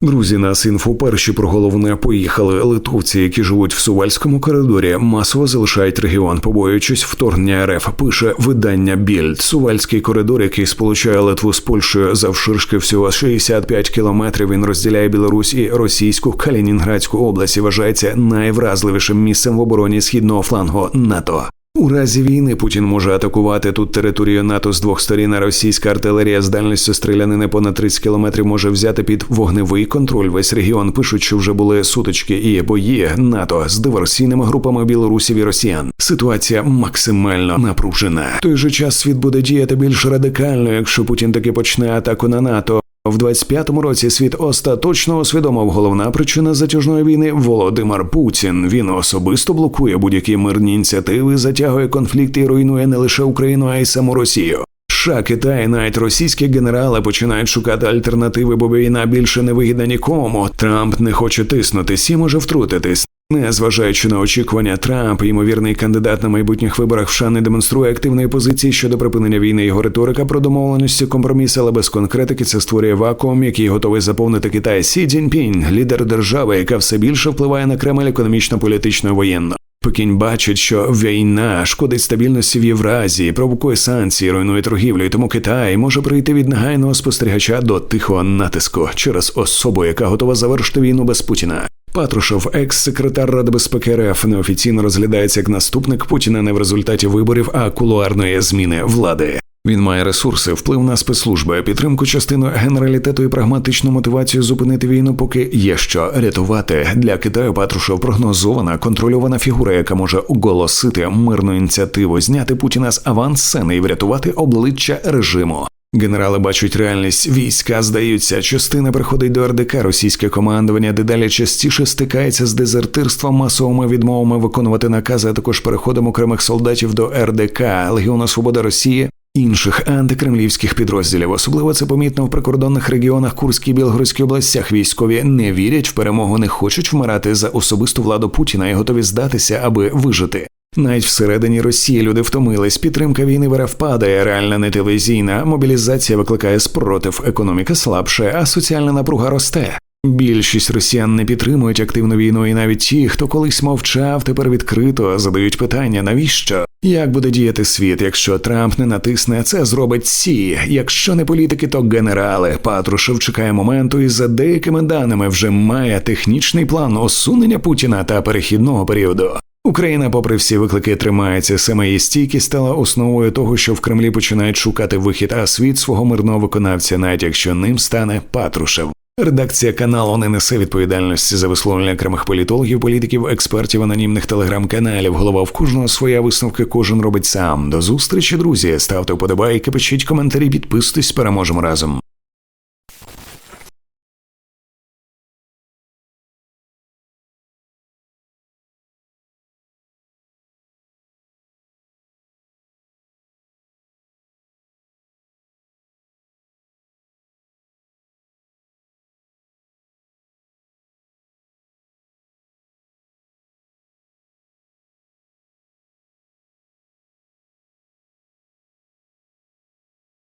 Друзі, нас інфо перші про головне поїхали. Литовці, які живуть в Сувальському коридорі, масово залишають регіон, побоюючись вторгнення РФ. Пише видання Більд. Сувальський коридор, який сполучає Литву з Польщею завширшки всього 65 кілометрів. Він розділяє Білорусь і російську Калінінградську область і вважається найвразливішим місцем в обороні східного флангу НАТО. У разі війни Путін може атакувати тут територію НАТО з двох сторін. а Російська артилерія з дальністю стрілянини понад 30 кілометрів може взяти під вогневий контроль весь регіон. Пишуть, що вже були сутички і бої НАТО з диверсійними групами білорусів і росіян. Ситуація максимально напружена. В той же час світ буде діяти більш радикально, якщо Путін таки почне атаку на НАТО. В 25-му році світ остаточно усвідомив головна причина затяжної війни Володимир Путін. Він особисто блокує будь-які мирні ініціативи, затягує конфлікти і руйнує не лише Україну, а й саму Росію. США, Китай, навіть російські генерали починають шукати альтернативи, бо війна більше не вигідна нікому. Трамп не хоче тиснути, сі може втрутитись. Незважаючи на очікування, Трамп, ймовірний кандидат на майбутніх виборах в США, не демонструє активної позиції щодо припинення війни. Його риторика про домовленості компроміс, але без конкретики це створює вакуум, який готовий заповнити Китай. Сі Цзіньпінь, лідер держави, яка все більше впливає на Кремль економічно, політично, воєнно. Пекінь бачить, що війна шкодить стабільності в Євразії, провокує санкції, руйнує торгівлю, і тому Китай може прийти від негайного спостерігача до тихого натиску через особу, яка готова завершити війну без Путіна. Патрушев, екс-секретар Ради безпеки РФ, неофіційно розглядається як наступник Путіна не в результаті виборів, а кулуарної зміни влади. Він має ресурси, вплив на спецслужби, підтримку частину генералітету і прагматичну мотивацію зупинити війну, поки є що рятувати. Для Китаю Патрушев прогнозована контрольована фігура, яка може оголосити мирну ініціативу, зняти Путіна з авансцени і врятувати обличчя режиму. Генерали бачать реальність війська, здаються, частина приходить до РДК. Російське командування дедалі частіше стикається з дезертирством, масовими відмовами виконувати накази, а також переходом окремих солдатів до РДК, Легіону Свобода Росії. Інших антикремлівських підрозділів, особливо це помітно в прикордонних регіонах Курській і Білгородській областях. Військові не вірять в перемогу, не хочуть вмирати за особисту владу Путіна і готові здатися, аби вижити. Навіть всередині Росії люди втомились. Підтримка війни в РФ падає, реальна не телевізійна. Мобілізація викликає спротив, економіка слабше, а соціальна напруга росте. Більшість росіян не підтримують активну війну, і навіть ті, хто колись мовчав, тепер відкрито задають питання, навіщо? Як буде діяти світ, якщо Трамп не натисне, це зробить Сі. Якщо не політики, то генерали. Патрушев чекає моменту і за деякими даними вже має технічний план усунення Путіна та перехідного періоду. Україна, попри всі виклики, тримається саме її стійкість стала основою того, що в Кремлі починають шукати вихід, а світ свого мирного виконавця, навіть якщо ним стане Патрушев. Редакція каналу не несе відповідальності за висловлення окремих політологів, політиків, експертів, анонімних телеграм-каналів. Голова в кожного своя висновки кожен робить сам. До зустрічі, друзі. Ставте вподобайки, пишіть коментарі, підписуйтесь, переможемо разом.